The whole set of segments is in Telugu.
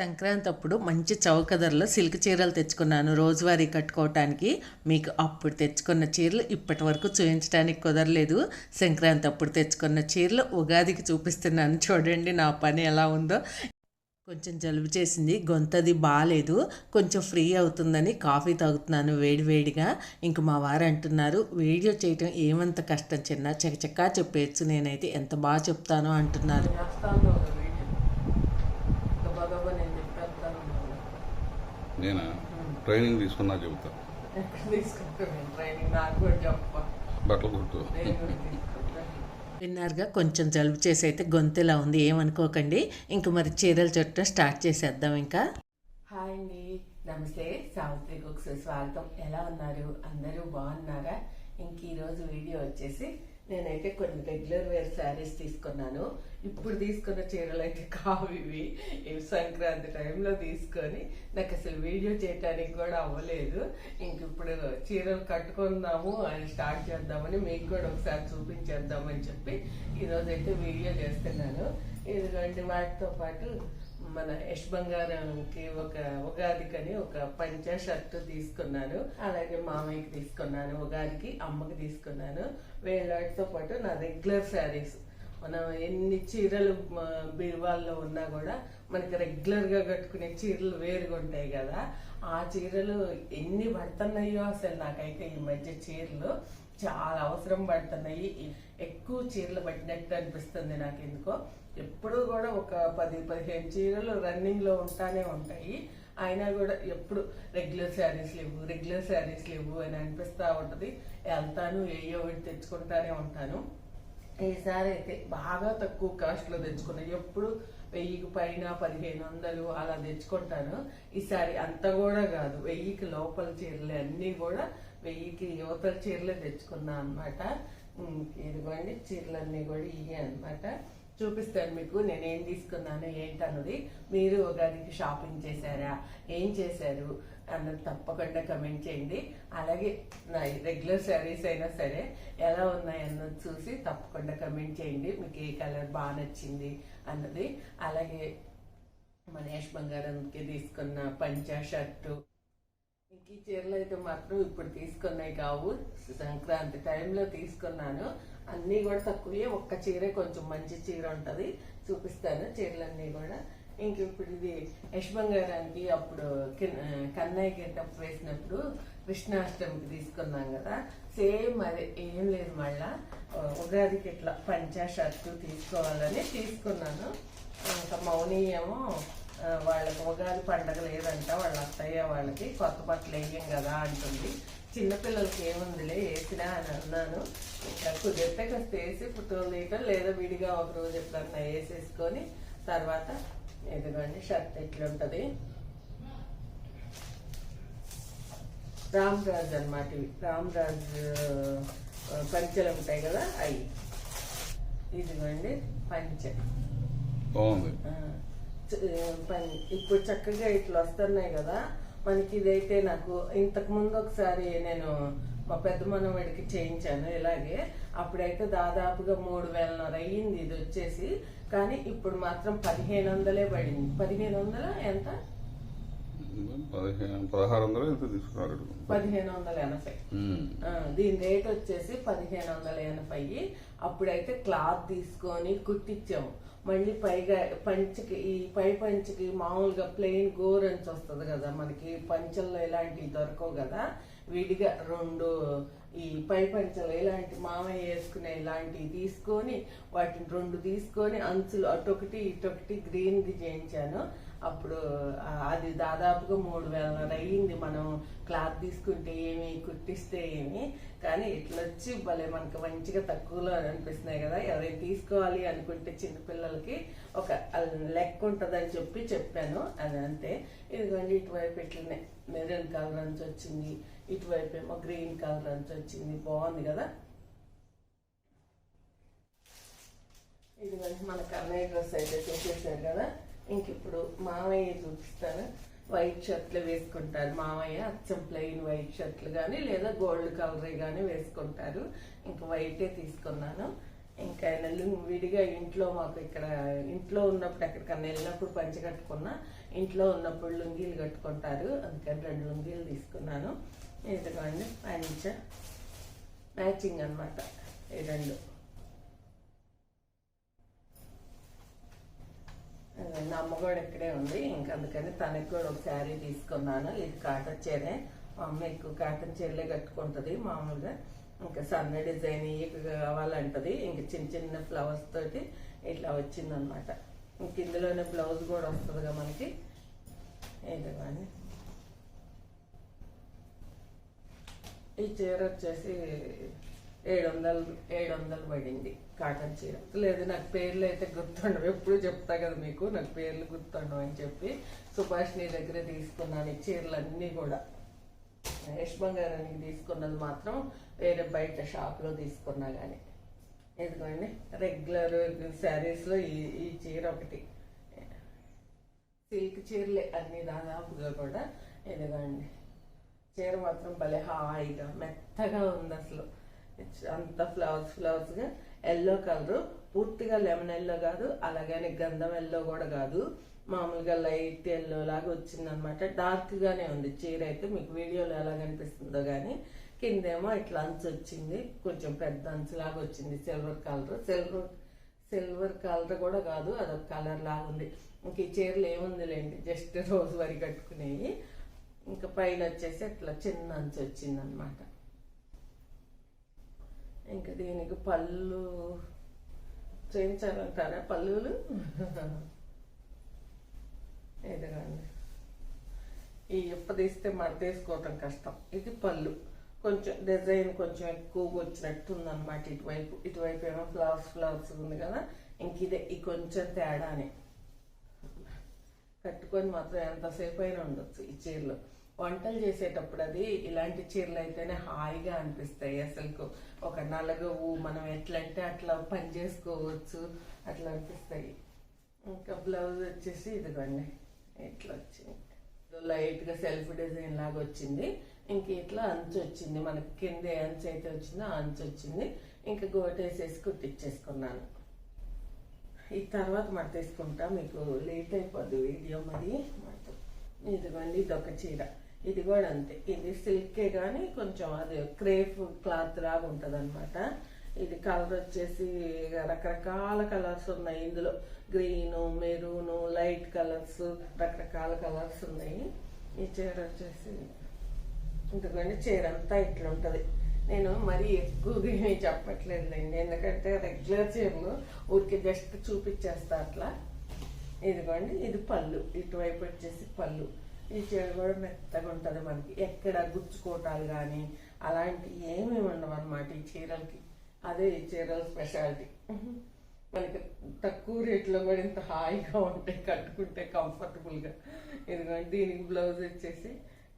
సంక్రాంతి అప్పుడు మంచి చౌక ధరలో సిల్క్ చీరలు తెచ్చుకున్నాను. రోజువారీ కట్టుకోవటానికి మీకు అప్పుడు తెచ్చుకున్న చీరలు ఇప్పటి వరకు చూపించడానికి కుదరలేదు. సంక్రాంతి అప్పుడు తెచ్చుకున్న చీరలు ఉగాదికి చూపిస్తున్నాను. చూడండి నా పని ఎలా ఉందో. కొంచెం జలుబు చేసింది గొంతది బాగాలేదు కొంచెం ఫ్రీ అవుతుందని కాఫీ తాగుతున్నాను వేడివేడిగా ఇంక మా వారు అంటున్నారు వీడియో చేయటం ఏమంత కష్టం చిన్న? చకచకా చెప్పేయచ్చు. నేనైతే ఎంత బాగా చెప్తానో అంటున్నారు. నేనా? ట్రైనింగ్ తీసుకున్నా చెబుతా. బట్టలు కుట్టు విన్నారుగా? కొంచెం జలుబు చేసి అయితే గొంతులా ఉంది. ఏమనుకోకండి. ఇంక మరి చీరలు చుట్టం స్టార్ట్ చేసేద్దాం ఇంకా. హాయ్ అండి. నమస్తే. సావిత్రి కుక్స్ స్వాగతం. ఎలా ఉన్నారు? అందరూ బాగున్నారా? ఇంక ఈరోజు వీడియో వచ్చేసి నేనైతే కొన్ని రెగ్యులర్ వేర్ శారీస్ తీసుకున్నాను. ఇప్పుడు తీసుకున్న చీరలు అయితే కావు ఇవి. ఇవి సంక్రాంతి టైంలో తీసుకొని నాకు అసలు వీడియో చేయడానికి కూడా అవ్వలేదు. ఇంక ఇప్పుడు చీరలు కట్టుకుందాము అని స్టార్ట్ చేద్దామని మీకు కూడా ఒకసారి చూపించేద్దామని చెప్పి ఈరోజైతే వీడియో చేస్తున్నాను. ఇదిగోండి వాటితో పాటు మన యష్ బంగారంకి ఒక ఉగాదికని ఒక పంచ షర్ట్ తీసుకున్నాను. అలాగే మామయ్యకి తీసుకున్నాను ఉగాదికి అమ్మకి తీసుకున్నాను. వీళ్ళతో పాటు నా రెగ్యులర్ శారీస్. మనం ఎన్ని చీరలు బీరువాల్లో ఉన్నా కూడా మనకి రెగ్యులర్గా కట్టుకునే చీరలు వేరుగా ఉంటాయి కదా. ఆ చీరలు ఎన్ని పడుతున్నాయో అసలు నాకైతే ఈ మధ్య చీరలు చాలా అవసరం పడుతున్నాయి. ఎక్కువ చీరలు పట్టినట్టు అనిపిస్తుంది నాకు ఎందుకో ఎప్పుడు కూడా ఒక పది పదిహేను చీరలు రన్నింగ్లో ఉంటానే ఉంటాయి. అయినా కూడా ఎప్పుడు రెగ్యులర్ శారీస్ లేవు రెగ్యులర్ శారీస్ లేవు అని అనిపిస్తూ ఉంటుంది. వెళ్తాను ఏయో ఒకటి తెచ్చుకుంటానే ఉంటాను. ఈసారి అయితే బాగా తక్కువ కాస్ట్లో ఎప్పుడు వెయ్యికి పైన పదిహేను వందలు అలా తెచ్చుకుంటాను. ఈసారి అంత కూడా కాదు. వెయ్యికి లోపల చీరలు అన్ని కూడా వెయ్యికి యువతల చీరలే తెచ్చుకున్నా అనమాట ఇదిగోండి చీరలన్నీ కూడా ఇవే అన్నమాట. చూపిస్తాను మీకు నేను ఏం తీసుకున్నాను ఏంటన్నది మీరు ఉగాదికి షాపింగ్ చేశారా ఏం చేశారు అన్నది తప్పకుండా కమెంట్ చేయండి. అలాగే నా రెగ్యులర్ శారీస్ అయినా సరే ఎలా ఉన్నాయి అన్నది చూసి తప్పకుండా కమెంట్ చేయండి. మీకు ఏ కలర్ బాగా నచ్చింది అన్నది. అలాగే మన బంగారంకి తీసుకున్న పంచా షర్టు ఇంక ఈ చీరలు అయితే మాత్రం ఇప్పుడు తీసుకున్నాయి కావు. సంక్రాంతి టైంలో తీసుకున్నాను. అన్నీ కూడా తక్కువే. ఒక్క చీరే కొంచెం మంచి చీర ఉంటుంది. చూపిస్తాను చీరలన్నీ కూడా. ఇంక ఇప్పుడు ఇది యశ్ బంగారానికి అప్పుడు కన్నయ్య గెటప్ వేసినప్పుడు కృష్ణాష్టమికి తీసుకున్నాం కదా. సేమ్ అదే ఏం లేదు మళ్ళా. ఉగాదికి ఇట్లా పంచా షర్టు తీసుకోవాలని తీసుకున్నాను. ఇంకా మౌని ఏమో వాళ్ళకి ఉగాది పండగ లేదంట. వాళ్ళ అత్తయ్య వాళ్ళకి కొత్త బట్టలు వేయం కదా అంటుంది. చిన్నపిల్లలకి ఏముందిలే వేసినా అని అన్నాను. ఇంకా కుదిరితే కాస్త వేసి ఫోటోలు తీయటం లేదా విడిగా ఒక రోజు ఎప్పుడన్నా వేసేసుకొని తర్వాత ఇదిగోండి షర్ట్ ఎట్లుంటది? రామ్ రాజ్ అనమాట ఇవి. రామ్ రాజ్ పంచెలు ఉంటాయి కదా అవి ఇదిగోండి పంచె. బాగుంది. పని? ఇప్పుడు చక్కగా ఇట్లా వస్తున్నాయి కదా మనకి ఇదైతే నాకు ఇంతకు ముందు ఒకసారి నేను మా పెద్ద మనవడికి చేయించాను ఇలాగే. అప్పుడైతే దాదాపుగా మూడు వేలన్నర అయ్యింది ఇది వచ్చేసి. కానీ ఇప్పుడు మాత్రం పదిహేను వందలే పడింది. పదిహేను వందల ఎంత? పదహారు వందలు ఎంత తీసుకున్నారు పదిహేను వందల ఎనభై. దీని రేట్ వచ్చేసి పదిహేను వందల ఎనభై. అప్పుడైతే క్లాత్ తీసుకొని కుట్టించాము. మళ్ళీ పైగా పంచకి ఈ పై పంచకి మామూలుగా ప్లెయిన్ గోరంచు వస్తుంది కదా మనకి పంచల్లో ఇలాంటివి దొరకవు కదా విడిగా రెండు ఈ పై పంచలు ఇలాంటి మామయ్య వేసుకునే ఇలాంటివి తీసుకొని వాటిని రెండు తీసుకొని అంచులు అటొకటి ఇటొకటి గ్రీన్ది చేయించాను. అప్పుడు అది దాదాపుగా మూడు వేలన్నర అయ్యింది. మనం క్లాత్ తీసుకుంటే ఏమి కుట్టిస్తే ఏమి. కానీ ఇట్లా వచ్చి భలే మనకు మంచిగా తక్కువలో అనిపిస్తున్నాయి కదా. ఎవరైనా తీసుకోవాలి అనుకుంటే చిన్నపిల్లలకి ఒక లెక్క ఉంటుందని చెప్పి చెప్పాను. అది అంతే. ఇదిగోండి ఇటువైపు ఇట్లనే మెరూన్ కలర్ అంచు వచ్చింది. ఇటువైపు ఏమో గ్రీన్ కలర్ అంచు వచ్చింది. బాగుంది కదా. ఇదిగోండి మన కన్నయ్య డ్రెస్ అయితే చేసేసారు కదా. ఇంక ఇప్పుడు మామయ్య చూపిస్తాను వైట్ షర్ట్లు వేసుకుంటారు. మామయ్య అచ్చం ప్లెయిన్ వైట్ షర్ట్లు కానీ లేదా గోల్డ్ కలరే కానీ వేసుకుంటారు. ఇంక వైటే తీసుకున్నాను. ఇంకా విడిగా ఇంట్లో మాకు ఇక్కడ ఇంట్లో ఉన్నప్పుడు ఎక్కడికన్నా వెళ్ళినప్పుడు పంచి కట్టుకున్నా ఇంట్లో ఉన్నప్పుడు లుంగీలు కట్టుకుంటారు. అందుకని రెండు లుంగీలు తీసుకున్నాను. ఇదిగోండి పంచ. మ్యాచింగ్ అన్నమాట. ఈ రెండు. నా అమ్మగోడు కూడా ఇక్కడే ఉంది. ఇంకా అందుకని తనకి కూడా ఒక శారీ తీసుకున్నాను. ఇది కాటన్ చీరే. మా అమ్మ ఎక్కువ కాటన్ చీరలే కట్టుకుంటుంది మామూలుగా. ఇంకా సన్న డిజైన్ కావాలంటది. ఇంకా చిన్న చిన్న ఫ్లవర్స్ తోటి ఇట్లా వచ్చిందనమాట. ఇంక ఇందులోనే బ్లౌజ్ కూడా వస్తుందిగా మనకి. ఏదో కానీ ఈ చీర వచ్చేసి ఏడు వందలు ఏడు వందలు పడింది. కాటన్ చీర. లేదు నాకు పేర్లు అయితే గుర్తుండవు. ఎప్పుడు చెప్తా కదా మీకు నాకు పేర్లు గుర్తుండవు అని చెప్పి సుభాష్ని దగ్గర తీసుకున్నాను ఈ చీరలన్నీ కూడా. యష్ గారికి తీసుకున్నది మాత్రం వేరే బయట షాప్లో తీసుకున్నా కానీ ఎందుకండి రెగ్యులర్ శారీస్లో ఈ ఈ చీర ఒకటి. సిల్క్ చీరలే అన్ని దాదాపుగా కూడా. ఎదగండి చీర మాత్రం భలే హాయిగా మెత్తగా ఉంది అసలు అంత ఫ్లవర్స్ ఫ్లవర్స్గా ఎల్లో కలర్. పూర్తిగా లెమన్ ఎల్లో కాదు అలాగని గంధం ఎల్లో కూడా కాదు. మామూలుగా లైట్ ఎల్లో లాగా వచ్చిందనమాట. డార్క్ గానే ఉంది. చీర అయితే మీకు వీడియోలో ఎలా కనిపిస్తుందో కానీ కిందేమో ఇట్లా అంచు వచ్చింది. కొంచెం పెద్ద అంచు లాగా వచ్చింది. Silver colour. Silver silver colour కూడా కాదు అదొక కలర్ లాగా ఉంది. ఇంక ఈ చీరలు ఏముందిలేండి? జస్ట్ రోజు వరి కట్టుకునేవి. ఇంకా పైన వచ్చేసి అట్లా చిన్న అంచు వచ్చింది అనమాట ఇంకా దీనికి పళ్ళు చేయించాలంటారా? పళ్ళులు? ఎదగండి. ఈ ఇప్ప తీస్తే మడత తీసుకోవటం కష్టం. ఇది పళ్ళు. కొంచెం డిజైన్ కొంచెం ఎక్కువగా వచ్చినట్టు ఉందన్నమాట ఇటువైపు. ఇటువైపు ఏమో ఫ్లవర్స్ ఫ్లవర్స్ ఉంది కదా? ఇంక ఇదే. ఈ కొంచెం తేడానే. కట్టుకొని మాత్రం ఎంతసేపు అయినా ఉండొచ్చు ఈ చీరలు. వంటలు చేసేటప్పుడు అది ఇలాంటి చీరలు అయితేనే హాయిగా అనిపిస్తాయి అసలు ఒక నలగవు మనం ఎట్లంటే అట్లా పని చేసుకోవచ్చు అట్లా అనిపిస్తాయి. ఇంకా బ్లౌజ్ వచ్చేసి ఇదిగోండి ఇట్లా వచ్చింది. లైట్గా సెల్ఫ్ డిజైన్ లాగా వచ్చింది. ఇంక ఇట్లా అంచు వచ్చింది. మనకి కింద అంచు అయితే వచ్చిందో అంచు వచ్చింది. ఇంకా గోటేసేసి కుట్టించేసుకున్నాను ఈ తర్వాత మడత తీసుకుంటా మీకు లేట్ అయిపోద్ది వీడియో మరి మడత. ఇదిగోండి ఇది ఒక చీర. ఇది కూడా అంతే. ఇది సిల్కే కానీ కొంచెం అది క్రేప్ క్లాత్ లాగా ఉంటుంది ఇది కలర్ వచ్చేసి రకరకాల కలర్స్ ఉన్నాయి. ఇందులో గ్రీను మెరూను లైట్ కలర్స్ రకరకాల కలర్స్ ఉన్నాయి. ఈ చీర వచ్చేసి ఎందుకంటే చీర అంతా ఇట్లా ఉంటుంది నేను మరీ ఎక్కువగా ఏమీ చెప్పట్లేదులేండి. ఎందుకంటే రెగ్యులర్ చీరలు ఊరికి జస్ట్ చూపించేస్తా అట్లా. ఇదిగోండి ఇది పళ్ళు. ఇటువైపు వచ్చేసి పళ్ళు. ఈ చీర కూడా మెత్తగా ఉంటుంది మనకి. ఎక్కడ గుచ్చుకోటాలు కానీ అలాంటి ఏమీ ఉండవు అనమాట ఈ చీరలకి. అదే ఈ చీరల స్పెషాలిటీ మనకి తక్కువ రేట్లో కూడా ఇంత హాయిగా ఉంటాయి కట్టుకుంటే కంఫర్టబుల్గా ఎందుకంటే దీనికి బ్లౌజ్ వచ్చేసి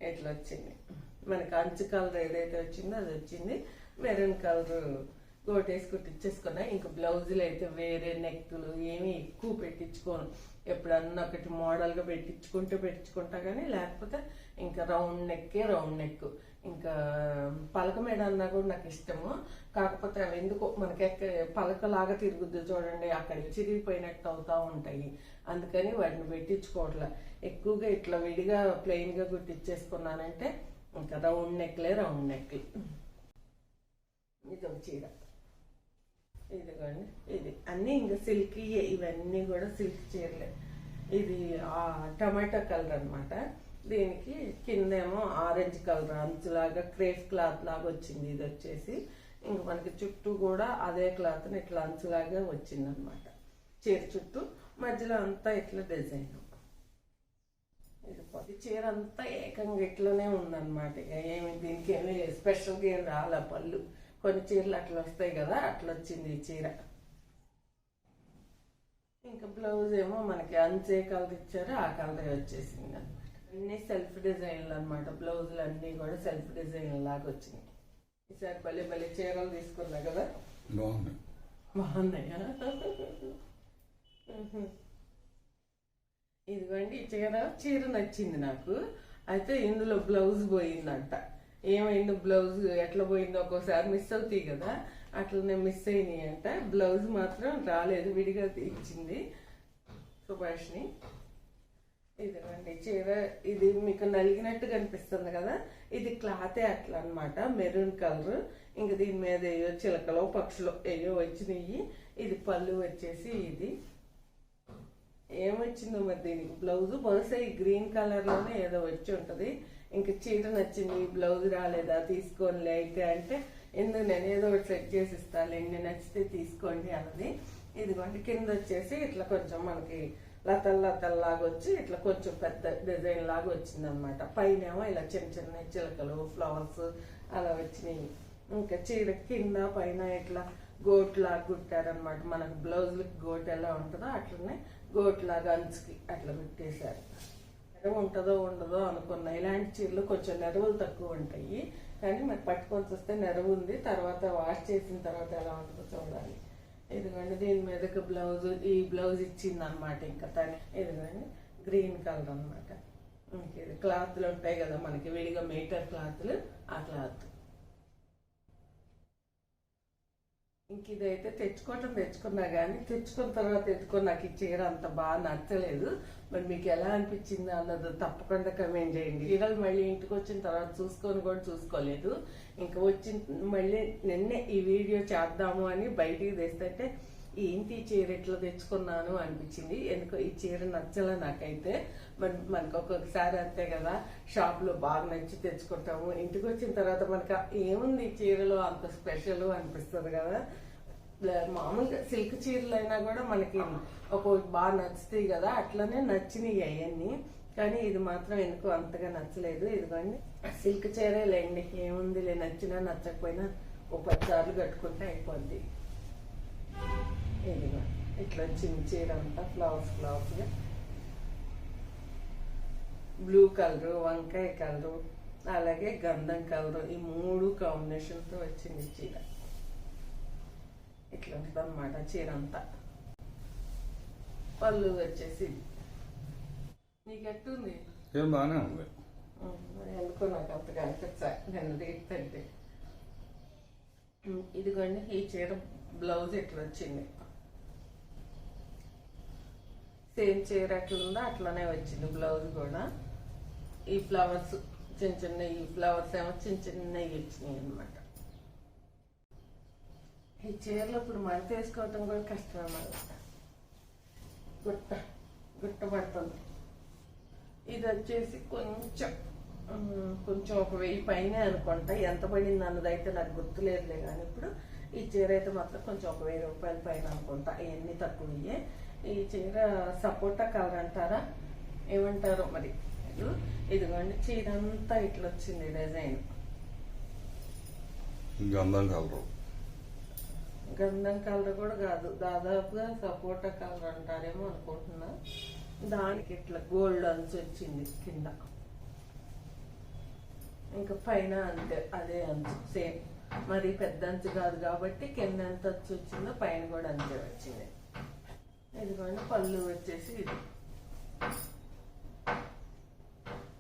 ఇట్లా వచ్చింది? మనకి అంచు కలర్ ఏదైతే వచ్చిందో అది వచ్చింది. మెరూన్ కలర్ గోటేసి కుట్టించేసుకున్నా ఇంకా బ్లౌజులు అయితే వేరే నెక్కులు ఏమీ ఎక్కువ పెట్టించుకోను. ఎప్పుడన్నా ఒకటి మోడల్గా పెట్టించుకుంటే పెట్టించుకుంటా కానీ లేకపోతే ఇంకా రౌండ్ నెక్కే రౌండ్ నెక్ ఇంకా పలక మేడ అన్నా కూడా నాకు ఇష్టము. కాకపోతే అవి ఎందుకో మనకి ఎక్క పలకలాగా తిరుగుద్ది చూడండి అక్కడ చిరిగిపోయినట్టు అవుతూ ఉంటాయి. అందుకని వాటిని పెట్టించుకోవట్లే. ఎక్కువగా ఇట్లా విడిగా ప్లెయిన్గా కుట్టించేసుకున్నానంటే ఇంకా రౌండ్ నెక్లే రౌండ్ నెక్లు ఇది ఒక చీర. ఇదిగోండి ఇది అన్నీ ఇంకా సిల్క్ ఇవన్నీ కూడా సిల్క్ చీరలే. ఇది ఆ టమాటా కలర్ అనమాట దీనికి కిందేమో ఆరెంజ్ కలర్ అంచులాగా క్రేఫ్ క్లాత్ లాగా వచ్చింది. ఇది వచ్చేసి ఇంక మనకి చుట్టూ కూడా అదే క్లాత్ ఇట్లా అంచులాగా వచ్చింది అనమాట చీర చుట్టూ మధ్యలో అంతా ఇట్లా డిజైన్ ఇది చీర అంతా ఏకంగా ఇట్లనే ఉందన్నమాట. ఇక ఏమి దీనికి ఏమి స్పెషల్గా ఏం రాలే పళ్ళు. కొన్ని చీరలు అట్లా వస్తాయి కదా అట్లా వచ్చింది ఈ చీర. ఇంకా బ్లౌజ్ ఏమో మనకి అంచే కలర్ ఇచ్చారో ఆ కలర్ వచ్చేసింది అనమాట అన్ని సెల్ఫ్ డిజైన్లు అనమాట బ్లౌజులు అన్నీ కూడా సెల్ఫ్ డిజైన్ లాగా వచ్చినాయి. ఈసారి భలే భలే చీరలు తీసుకున్నా కదా. బాగుంది బాగున్నాయా? ఇదిగోండి చీర చీర నచ్చింది నాకు. అయితే ఇందులో బ్లౌజ్ పోయిందంట. ఏమైందో బ్లౌజ్? ఎట్లా పోయిందో ఒక్కోసారి మిస్ అవుతాయి కదా. అట్లనే మిస్ అయినాయి అంట. బ్లౌజ్ మాత్రం రాలేదు విడిగా ఇచ్చింది సుభాష్ని ఇదిగోండి చీర. ఇది మీకు నలిగినట్టు కనిపిస్తుంది కదా. ఇది క్లాతే అట్లా అనమాట మెరూన్ కలర్. ఇంక దీని మీద ఏయో చిలకలో పక్షులు ఏయో వచ్చినాయి. ఇది పళ్ళు వచ్చేసి ఇది. ఏమొచ్చిందో మరి దీనికి? బ్లౌజ్ బహుశా ఈ గ్రీన్ కలర్లోనే ఏదో వచ్చి ఉంటుంది. ఇంకా చీర నచ్చింది బ్లౌజ్ రాలేదా తీసుకోండి అయితే అంటే ఎందుకు నేను ఏదో ఒకటి సెట్ చేసి ఇస్తానులేండి నచ్చితే తీసుకోండి అన్నది ఇదిగోండి కింద వచ్చేసి ఇట్లా కొంచెం మనకి లతల్ లతల్ లాగా వచ్చి ఇట్లా కొంచెం పెద్ద డిజైన్ లాగా వచ్చింది అనమాట పైన ఏమో ఇలా చిన్న చిన్న చిలకలు ఫ్లవర్స్ అలా వచ్చినాయి ఇంకా చీర కింద పైన ఇట్లా గోట్లాగా కుట్టారనమాట మనకు బ్లౌజ్లకి గోట్ ఎలా ఉంటుందో అట్లనే గోట్లాగా అంచుకి అట్లా కుట్టేశారు ఎక్కడ ఉంటుందో ఉండదో అనుకున్నా ఇలాంటి చీరలు కొంచెం నెరవులు తక్కువ ఉంటాయి కానీ మరి పట్టుకొని చూస్తే నెరవు ఉంది తర్వాత వాష్ చేసిన తర్వాత ఎలా ఉంటుందో చూడాలి. ఇదిగోండి దీని మీదకి బ్లౌజ్. ఈ బ్లౌజ్ ఇచ్చింది అనమాట ఇంకా తను. ఇదిగోండి గ్రీన్ కలర్ అనమాట ఇది క్లాత్లు ఉంటాయి కదా మనకి విడిగా మీటర్ క్లాత్లు ఆ క్లాత్. ఇంక ఇదైతే తెచ్చుకోవటం తెచ్చుకున్నా కానీ తెచ్చుకున్న తర్వాత ఎత్తుకొని నాకు ఈ చీర అంత బాగా నచ్చలేదు. మరి మీకు ఎలా అనిపించింది అన్నది తప్పకుండా కమెంట్ చేయండి. చీరలు మళ్ళీ ఇంటికి వచ్చిన తర్వాత చూసుకొని కూడా చూసుకోలేదు. ఇంకా వచ్చి మళ్ళీ నిన్నే ఈ వీడియో చేద్దాము అని బయటికి తెస్తే ఏంటి ఈ చీర ఎట్లా తెచ్చుకున్నాను అనిపించింది. ఎందుకో ఈ చీర నచ్చలే నాకైతే. మరి మనకు ఒక్కొక్కసారి అంతే కదా షాప్లో బాగా నచ్చి తెచ్చుకుంటాము. ఇంటికి వచ్చిన తర్వాత మనకు ఏముంది ఈ చీరలో అంత స్పెషల్ అనిపిస్తుంది కదా. మామూలుగా సిల్క్ చీరలు అయినా కూడా మనకి ఒక బాగా నచ్చుతాయి కదా అట్లనే నచ్చినాయి అవన్నీ. కానీ ఇది మాత్రం ఎందుకు అంతగా నచ్చలేదు. ఇదిగోండి సిల్క్ చీరే లేండి ఏముంది లే నచ్చినా నచ్చకపోయినా ఒక పది సార్లు కట్టుకుంటే అయిపోద్ది. ఇదిగో ఇట్లా చిన్న చీర అంతా ఫ్లవర్స్ ఫ్లవర్స్గా బ్లూ కలరు వంకాయ కలరు అలాగే గంధం కలరు ఈ మూడు కాంబినేషన్తో వచ్చింది చీర. ఇట్లా ఉంటుంది అనమాట చీర అంతా పళ్ళు వచ్చేసి. నీకు ఎట్టుంది ఏం బాగానే ఉంది. ఎందుకో నాకు అంత కనిపించా నేను రీతంటే ఇదిగోండి ఈ చీర బ్లౌజ్ ఎట్లా వచ్చింది సేమ్ చీర ఎట్లా ఉందో అట్లానే వచ్చింది బ్లౌజ్ కూడా. ఈ ఫ్లవర్స్ చిన్న చిన్న ఈ ఫ్లవర్స్ ఏమో చిన్న చిన్నవి వచ్చినాయి అనమాట ఈ చీరలు ఇప్పుడు మడత వేసుకోవటం కూడా కష్టం అన్నమాట గుట్ట గుట్ట పడుతుంది. ఇది వచ్చేసి కొంచెం కొంచెం ఒక వెయ్యి పైన అనుకుంటా. ఎంత పడింది అన్నది అయితే నాకు గుర్తులేదులే కానీ ఇప్పుడు ఈ చీర అయితే మాత్రం కొంచెం ఒక వెయ్యి రూపాయల పైన అనుకుంటా. ఇవన్నీ తక్కువయ్యే. ఈ చీర సపోటా కలర్ అంటారా? ఏమంటారో మరి. ఇదిగోండి చీర అంతా ఇట్లా వచ్చింది డిజైన్. గంధం కలరు. గంధం కలర్ కూడా కాదు. దాదాపుగా సపోటా కలర్ అంటారేమో అనుకుంటున్నా. దానికి ఇట్లా గోల్డ్ అంచు వచ్చింది కింద. ఇంకా పైన అంతే అదే అంచు సేమ్. మరి పెద్ద అంచు కాదు కాబట్టి కింద ఎంత అచ్చు వచ్చిందో పైన కూడా అంతే వచ్చింది. ఇదిగోండి పళ్ళు వచ్చేసి ఇది.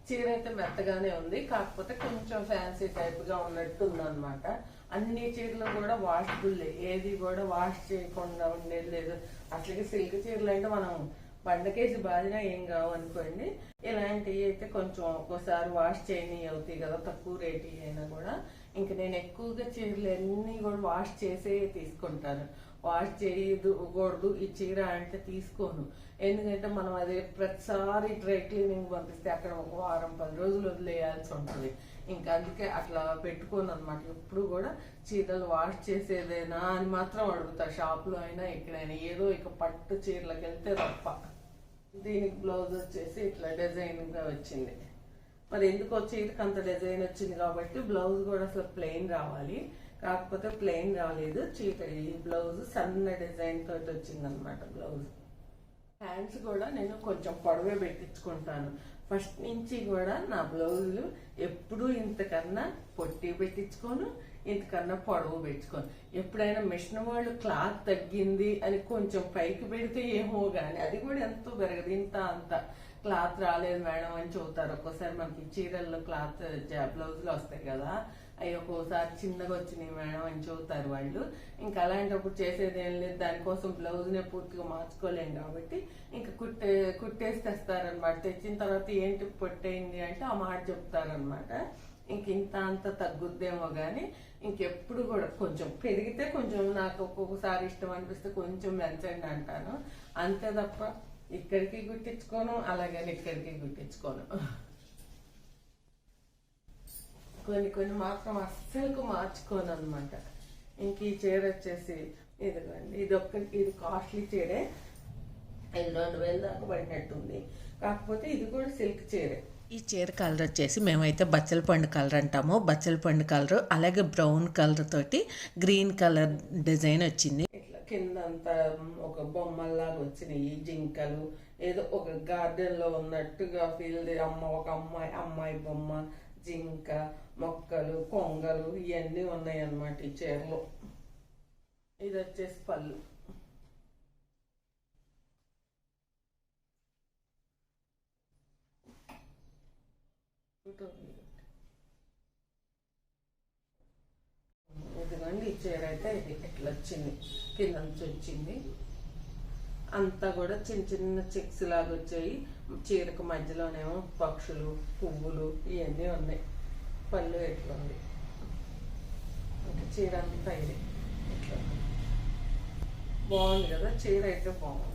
చీర అయితే మెత్తగానే ఉంది కాకపోతే కొంచెం ఫ్యాన్సీ టైప్గా ఉన్నట్టు ఉందన్నమాట. అన్ని చీరలు కూడా వాషబుల్ ఏది కూడా వాష్ చేయకుండా ఉండేది లేదు. అసలు సిల్క్ చీరలు అంటే మనం బండకేసి బాధిన ఏం కావు అనుకోండి. ఇలాంటివి అయితే కొంచెం ఒక్కోసారి వాష్ చేయని అవుతాయి కదా తక్కువ రేట్ అయినా కూడా. ఇంక నేను ఎక్కువగా చీరలు అన్ని కూడా వాష్ చేసే తీసుకుంటాను. వాష్ చేయకూడదు ఈ చీర అంటే తీసుకోను. ఎందుకంటే మనం అది ప్రతిసారి డ్రై క్లీనింగ్ పంపిస్తే అక్కడ ఒక వారం పది రోజులు వదిలేయాల్సి ఉంటుంది. ఇంకా అందుకే అట్లా పెట్టుకోను అనమాట ఎప్పుడు కూడా చీరలు వాష్ చేసేదేనా అని మాత్రం అడుగుతా. షాప్లో అయినా ఎక్కడైనా ఏదో ఇక పట్టు చీరలకు వెళ్తే తప్ప. దీనికి బ్లౌజ్ వచ్చేసి ఇట్లా డిజైన్గా వచ్చింది. మరి ఎందుకు చీరకు అంత డిజైన్ వచ్చింది కాబట్టి బ్లౌజ్ కూడా అసలు ప్లెయిన్ రావాలి. కాకపోతే ప్లెయిన్ రాలేదు. చీర ఈ బ్లౌజ్ సన్న డిజైన్ తోటి వచ్చింది అనమాట బ్లౌజ్ హ్యాండ్స్ కూడా నేను కొంచెం పొడవే పెట్టించుకుంటాను. ఫస్ట్ నుంచి కూడా నా బ్లౌజులు ఎప్పుడూ ఇంతకన్నా పొట్టి పెట్టించుకోను ఇంతకన్నా పొడవు పెట్టుకోను. ఎప్పుడైనా మిషన్ వాళ్ళు క్లాత్ తగ్గింది అని కొంచెం పైకి పెడితే ఏమో గాని అది కూడా ఎంతో పెరగదు ఇంత అంత. క్లాత్ రాలేదు మేడం అని చెబుతారు. ఒక్కోసారి మనకి చీరల్లో క్లాత్ బ్లౌజులు వస్తాయి కదా అవి ఒక్కోసారి చిన్నగా వచ్చినాయి మేడం అని చెబుతారు వాళ్ళు. ఇంకా అలాంటప్పుడు చేసేది ఏం లేదు. దానికోసం బ్లౌజ్నే పూర్తిగా మార్చుకోలేము కాబట్టి ఇంకా కుట్టే కుట్టేసి తెస్తారనమాట తెచ్చిన తర్వాత ఏంటి పొట్టేయండి అంటే ఆ మాట చెప్తారనమాట. ఇంక ఇంత అంత తగ్గుద్దేమో కానీ ఇంకెప్పుడు కూడా కొంచెం పెరిగితే కొంచెం నాకు ఒక్కొక్కసారి ఇష్టం అనిపిస్తే కొంచెం పెంచండి అంటాను. అంతే తప్ప ఇక్కడికి గుట్టించుకోను అలాగని ఇక్కడికి గుట్టించుకోను కొన్ని కొన్ని మాత్రం అస్సలు మార్చుకోను అనమాట ఇంక ఈ చీర వచ్చేసి ఇదిగోండి ఇది ఒక్క ఇది కాస్ట్లీ చీరే. ఇది రెండు వేలు దాకా పడినట్టుంది. కాకపోతే ఇది కూడా సిల్క్ చీరే. ఈ చీర కలర్ వచ్చేసి మేమైతే బచ్చల పండు కలర్ అంటాము. బచ్చల పండు కలర్ అలాగే బ్రౌన్ కలర్ తోటి గ్రీన్ కలర్ డిజైన్ వచ్చింది. కింద అంతా ఒక బొమ్మల్లాగా వచ్చినాయి జింకలు ఏదో ఒక గార్డెన్లో ఉన్నట్టుగా ఫీల్ అమ్మ ఒక అమ్మాయి అమ్మాయి బొమ్మ జింక మొక్కలు కొంగలు ఇవన్నీ ఉన్నాయి అన్నమాట ఈ చీరలో. ఇది వచ్చేసి పళ్ళు. ఇదిగోండి ఈ చీర అయితే ఇది ఇట్లా వచ్చింది కింద నుంచి వచ్చింది. అంతా కూడా చిన్న చిన్న చెక్స్ లాగా వచ్చాయి. చీరకు మధ్యలోనేమో పక్షులు పువ్వులు ఇవన్నీ ఉన్నాయి. పళ్ళు ఎట్లా ఉంది ఇంకా చీర అంతా ఇది. ఇట్లా. బాగుంది కదా? చీర అయితే బాగుంది.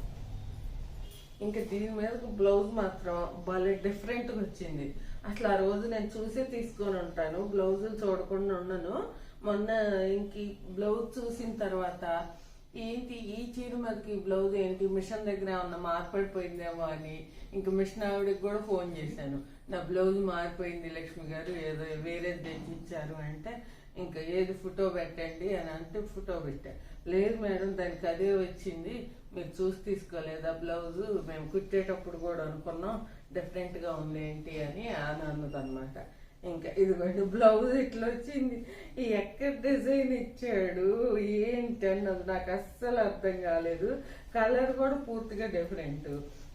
ఇంకా దీని మీద బ్లౌజ్ మాత్రం భలే డిఫరెంట్గా వచ్చింది. అట్లా ఆ రోజు నేను చూసే తీసుకొని ఉంటాను. బ్లౌజులు చూడకుండా ఉన్నాను మొన్న ఇంక బ్లౌజ్ చూసిన తర్వాత ఏంటి ఈ చీర మనకి బ్లౌజ్ ఏంటి మిషన్ దగ్గర ఏమన్నా మార్పడిపోయిందేమో అని ఇంక మిషన్ ఆవిడకి కూడా ఫోన్ చేశాను. నా బ్లౌజ్ మారిపోయింది లక్ష్మి గారు ఏదో వేరేది తెచ్చిచ్చారు అంటే ఇంకా ఏది ఫోటో పెట్టండి అని అంటే ఫోటో పెట్టా. లేదు మేడం దానికి అదే వచ్చింది. మీరు చూసి తీసుకోలేదా బ్లౌజ్? మేము కుట్టేటప్పుడు కూడా అనుకున్నాం డిఫరెంట్గా ఉంది ఏంటి అని అని అన్నదన్నమాట ఇంకా ఇదిగోండి బ్లౌజ్ ఇట్లా వచ్చింది. ఈ ఎక్కడ డిజైన్ ఇచ్చాడు? ఏంటి అన్నది నాకు అస్సలు అర్థం కాలేదు. కలర్ కూడా పూర్తిగా డిఫరెంట్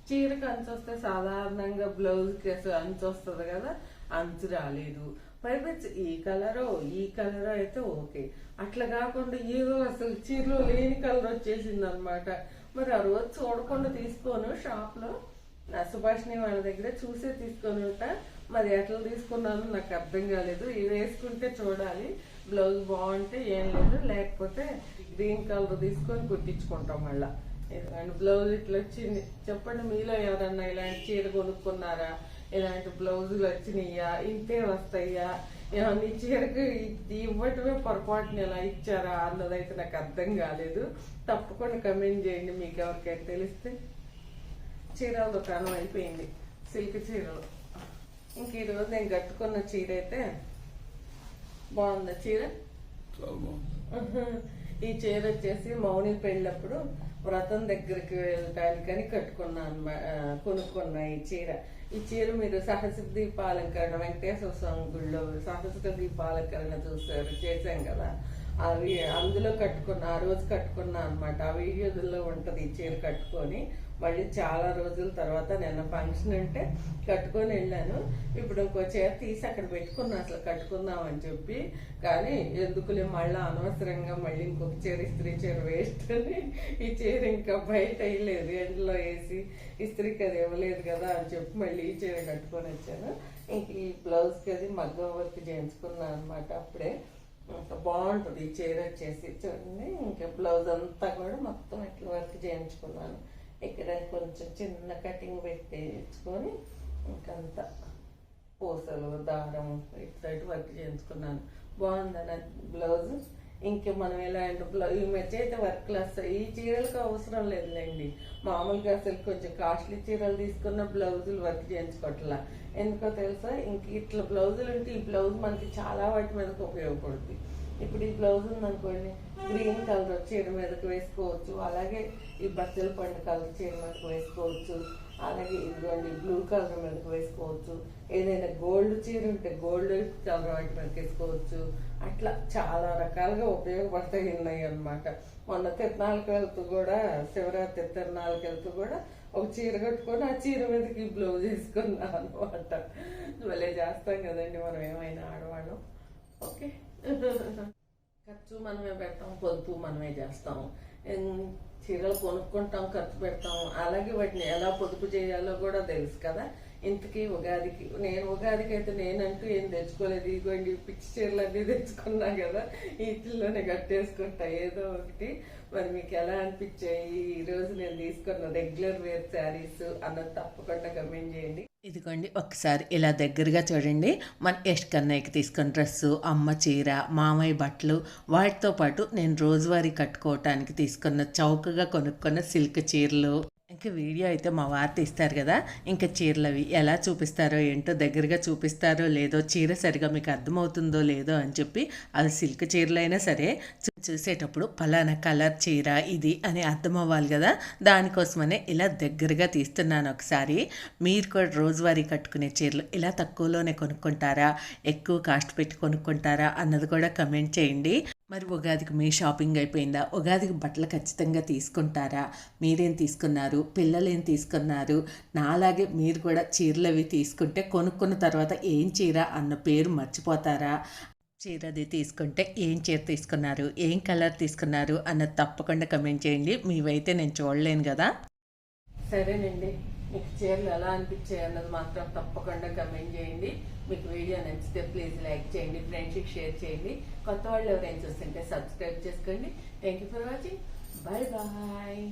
చీరకు అంచు వస్తే సాధారణంగా బ్లౌజ్కి అసలు అంచు వస్తుంది కదా అంచు రాలేదు. పైపెచ్చి ఈ కలరో ఈ కలర్ అయితే ఓకే. అట్లా కాకుండా ఏదో అసలు చీరలో లేని కలర్ వచ్చేసింది అనమాట మరి ఆ రోజు చూడకుండా తీసుకోను షాప్లో. నా సుభాష్ని వాళ్ళ దగ్గర చూసే తీసుకొని ఉంటా మరి ఎట్లా తీసుకున్నాను నాకు అర్థం కాలేదు. ఇవి వేసుకుంటే చూడాలి. బ్లౌజ్ బాగుంటే ఏం లేదు. లేకపోతే గ్రీన్ కలర్ తీసుకొని కుట్టించుకుంటాం మళ్ళా. అండ్ బ్లౌజ్ ఇట్లా వచ్చింది. చెప్పండి మీలో ఎవరన్నా ఇలాంటి చీర కొనుక్కున్నారా? ఇలాంటి బ్లౌజులు వచ్చినాయా? ఇంతే వస్తాయా? ఏమన్నా ఈ చీరకు ఇవ్వటమే పొరపాటున ఇలా ఇచ్చారా అన్నదైతే నాకు అర్థం కాలేదు. తప్పకుండా కమెంట్ చేయండి. మీకు ఎవరికైనా తెలిస్తే చీరల దుకాణం అయిపోయింది. సిల్క్ చీరలు. ఇంక ఈరోజు నేను కట్టుకున్న చీర? అయితే బాగుందా. చీర ఈ చీర వచ్చేసి మౌని పెళ్ళప్పుడు వ్రతం దగ్గరికి వెళ్ళటానికని కట్టుకున్నాను కొనుక్కున్నా ఈ చీర. ఈ చీర మీరు సహస్ర దీపాలంకరణ వెంకటేశ్వర స్వామి గుళ్ళో సహస్ర దీపాలంకరణ చూసారు చేశాం కదా. అవి అందులో కట్టుకున్న ఆ రోజు కట్టుకున్నా అనమాట ఆ వీడియోలో ఉంటది ఈ చీర కట్టుకొని. మళ్ళీ చాలా రోజుల తర్వాత నిన్న ఫంక్షన్ అంటే కట్టుకొని వెళ్ళాను. ఇప్పుడు ఇంకో చీర తీసి అక్కడ పెట్టుకున్నా అసలు కట్టుకుందాం అని చెప్పి. కానీ ఎందుకులే మళ్ళీ అనవసరంగా మళ్ళీ ఇంకొక చీర ఇస్త్రీ చీర వేస్ట్ అని ఈ చీర ఇంకా బయట వేయలేదు. ఎండలో వేసి ఇస్త్రీకి అది ఇవ్వలేదు కదా అని చెప్పి మళ్ళీ ఈ చీర కట్టుకొని వచ్చాను. ఇంక ఈ బ్లౌజ్కి అది మగ్గం వర్క్ చేయించుకున్నాను అనమాట అప్పుడే. బాగుంటుంది ఈ చీర వచ్చేసి. చూడండి ఇంకా బ్లౌజ్ అంతా కూడా మొత్తం ఇట్లా వర్క్ చేయించుకున్నాను. ఇక్కడ కొంచెం చిన్న కటింగ్ పెట్టేసుకొని ఇంకంతా పూసలు దారం ఇట్లా వర్క్ చేయించుకున్నాను. బాగుంది బ్లౌజ్. ఇంకా మనం ఎలాంటి బ్లౌజ్ ఈ మధ్య అయితే వర్క్లు వస్తాయి ఈ చీరలకు అవసరం లేదులేండి. మామూలుగా అసలు కొంచెం కాస్ట్లీ చీరలు తీసుకున్న బ్లౌజులు వర్క్ చేయించుకోవట్లా. ఎందుకో తెలుసా? ఇంక ఇట్లా బ్లౌజులు ఉంటే ఈ బ్లౌజ్ మనకి చాలా వాటి మీదకి ఉపయోగపడుతుంది ఇప్పుడు ఈ బ్లౌజ్ ఉందనుకోండి గ్రీన్ కలర్ చీర మీదకి వేసుకోవచ్చు. అలాగే ఈ బచ్చల పండు కలర్ చీర మీదకి వేసుకోవచ్చు. అలాగే ఇదిగోండి బ్లూ కలర్ మీదకి వేసుకోవచ్చు. ఏదైనా గోల్డ్ చీర ఉంటే గోల్డ్ కలర్ వాటి మీదకి వేసుకోవచ్చు. అట్లా చాలా రకాలుగా ఉపయోగపడతాయి ఉన్నాయి అనమాట మొన్న తిరునాళ్ళకి వెళ్తూ కూడా శివరాత్రి తిరునాళ్ళకి వెళ్తూ కూడా ఒక చీర కట్టుకొని ఆ చీర మీదకి బ్లౌజ్ వేసుకున్నా అనమాట మళ్ళీ చేస్తాం కదండి మనం ఏమైనా ఆడవాళ్ళం. ఓకే. ఖర్చు మనమే పెడతాం పొదుపు మనమే చేస్తాం. చీరలు కొనుక్కుంటాం ఖర్చు పెడతాం. అలాగే వాటిని ఎలా పొదుపు చేయాలో కూడా తెలుసు కదా. ఇంతకీ ఉగాదికి నేను ఉగాదికి అయితే నేనంటూ ఏం తెచ్చుకోలేదు. ఇదిగోండి పిచ్చి చీరలు అన్నీ తెచ్చుకున్నా కదా వీటిల్లోనే కట్టేసుకుంటా. ఏదో ఒకటి. మరి మీకు ఎలా అనిపించాయి? ఈ రోజు నేను తీసుకున్న రెగ్యులర్ వేర్ శారీస్ అన్నది తప్పకుండా కమెంట్ చేయండి. ఇదిగోండి ఒకసారి ఇలా దగ్గరగా చూడండి. మన యష్ కన్నయ్యకి తీసుకున్న డ్రెస్సు అమ్మ చీర మామయ్య బట్టలు వాటితో పాటు నేను రోజువారీ కట్టుకోవటానికి తీసుకున్న చౌకగా కొనుక్కున్న సిల్క్ చీరలు. ఇంకా వీడియో అయితే మా వార్త ఇస్తారు కదా ఇంకా చీరలు ఎలా చూపిస్తారో ఏంటో దగ్గరగా చూపిస్తారో లేదో చీర సరిగా మీకు అర్థమవుతుందో లేదో అని చెప్పి అది సిల్క్ చీరలైనా సరే చూ- చూసేటప్పుడు పలానా కలర్ చీర ఇది అని అర్థం అవ్వాలి కదా. దానికోసమనే ఇలా దగ్గరగా తీస్తున్నాను ఒకసారి. మీరు కూడా రోజువారీ కట్టుకునే చీరలు ఇలా తక్కువలోనే కొనుక్కుంటారా ఎక్కువ కాస్ట్ పెట్టి కొనుక్కుంటారా అన్నది కూడా కమెంట్ చేయండి. మరి ఉగాదికి మీ షాపింగ్ అయిపోయిందా? ఉగాదికి బట్టలు ఖచ్చితంగా తీసుకుంటారా? మీరేం తీసుకున్నారు? పిల్లలు ఏం తీసుకున్నారు? నాలాగే మీరు కూడా చీరలు అవి తీసుకుంటే కొనుక్కున్న తర్వాత ఏం చీర అన్న పేరు మర్చిపోతారా? చీరది తీసుకుంటే ఏం చీర తీసుకున్నారు? ఏం కలర్ తీసుకున్నారు? అన్నది తప్పకుండా కమెంట్ చేయండి. మీవైతే నేను చూడలేను కదా? సరేనండి. మీకు చీరలు ఎలా అనిపించాయి అన్నది మాత్రం తప్పకుండా కమెంట్ చేయండి. మీకు వీడియో నచ్చితే ప్లీజ్ లైక్ చేయండి ఫ్రెండ్షిప్ షేర్ చేయండి. కొత్త వాళ్ళు ఎవరైనా చూస్తుంటే సబ్స్క్రైబ్ చేసుకోండి. Thank you for watching bye bye